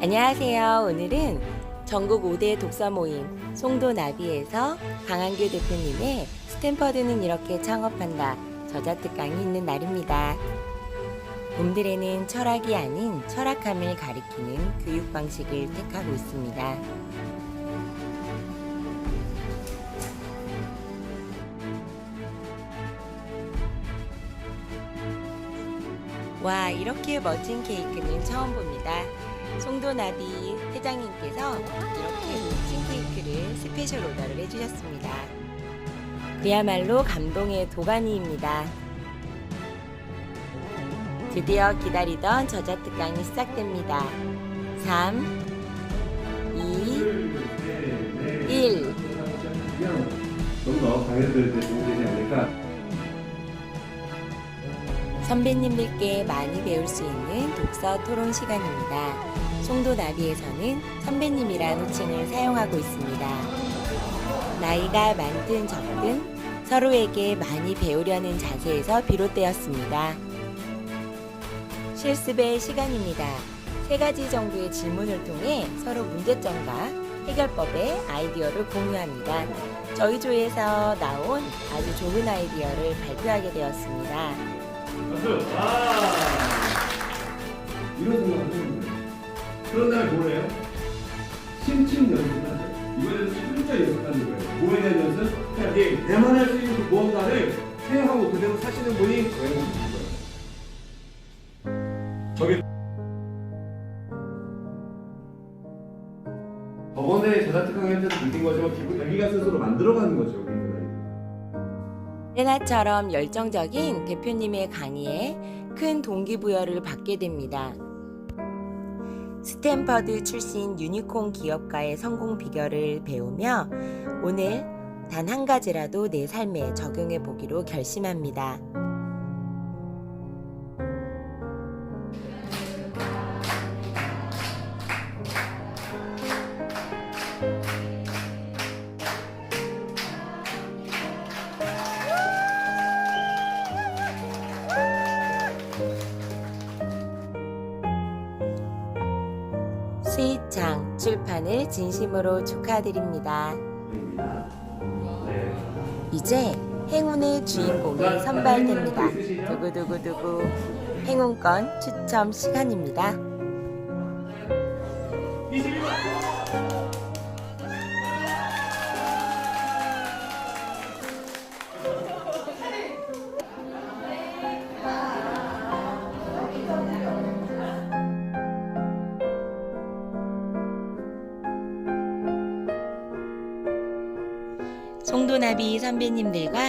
안녕하세요. 오늘은 전국 5대 독서 모임 송도 나비에서 강한규 대표님의 스탠퍼드는 이렇게 창업한다 저자 특강이 있는 날입니다. 봄들에는 철학이 아닌 철학함을 가리키는 교육 방식을 택하고 있습니다. 와, 이렇게 멋진 케이크는 처음 봅니다. 송도나비 회장님께서 이렇게 케이크를 스페셜 오더를 해주셨습니다. 그야말로 감동의 도가니입니다. 드디어 기다리던 저자 특강이 시작됩니다. 3, 2, 1. 좀더 강의들 도움이 되지 않을까 선배님들께 많이 배울 수 있는 독서 토론 시간입니다. 송도 나비에서는 선배님이란 호칭을 사용하고 있습니다. 나이가 많든 적든 서로에게 많이 배우려는 자세에서 비롯되었습니다. 실습의 시간입니다. 세 가지 정도의 질문을 통해 서로 문제점과 해결법의 아이디어를 공유합니다. 저희 조에서 나온 아주 좋은 아이디어를 발표하게 되었습니다. 아 이런 거예요 그런 다음에 뭐래요? 심층 연습하죠 이번에는 진짜 연습하는 거예요 뭐에 대한 연습? 자, 예, 내만 할 수 있는 그 무언가를 생각하고 그대로 사시는 분이 외국인 거예요 저기 저번에 저자특강할 때도 느낀 거지만 기분 자기가 스스로 만들어가는 거죠 레나처럼 열정적인 대표님의 강의에 큰 동기부여를 받게 됩니다. 스탠퍼드 출신 유니콘 기업가의 성공 비결을 배우며 오늘 단 한 가지라도 내 삶에 적용해 보기로 결심합니다. 스윗창 출판을 진심으로 축하드립니다. 네. 이제 행운의 주인공이 선발됩니다. 두구두구두구 행운권 추첨 시간입니다. 송도나비 선배님들과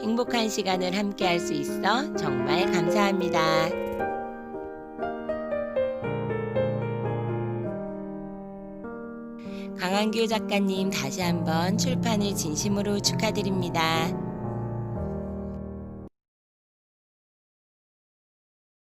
행복한 시간을 함께 할 수 있어 정말 감사합니다. 강한규 작가님 다시 한번 출판을 진심으로 축하드립니다.